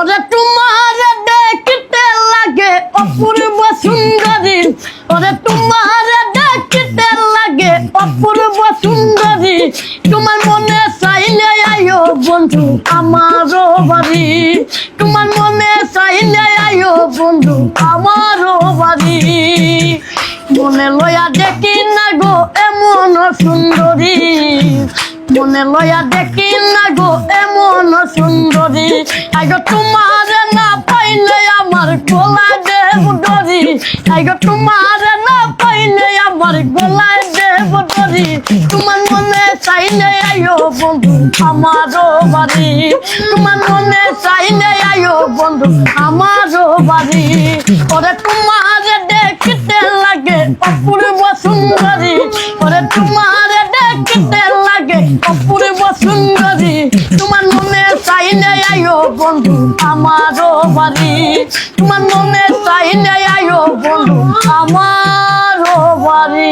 ওরে তোমার দেখতে লাগে, অপূর্ব সুন্দরী। ওরে তোমার দেখতে লাগে, অপূর্ব সুন্দরী। তোমার মনে চাইলে আয়ো বন্ধু আমারও বাড়ি। তোমার মনে চাইলে আয়ো বন্ধু আমারও বাড়ি। মনে লয়া দেখি না গো এমন সুন্দরী। মনে লয়া দেখি না গো এমন আগে তোমার না পাইলে আমার গলায় দেব ডরি আগে তোমার না পাইলে আমার গলায় দেব ডরি তোমার মনে চাইলে আয়ো বন্ধু, আমারও বাড়ি। তোমার মনে চাইলে আয়ো বন্ধু, আমারও বাড়ি। ওরে, তোমার দেখতে লাগে অপূর্ব সুন্দরী। ওরে, তোমার দেখতে লাগে অপূর্ব সুন্দরী। তোমার চাইলে আয়ো বন্ধু আমারও বাড়ি। তোমার মনে চাইলে আয়ো বন্ধু আমারও বাড়ি।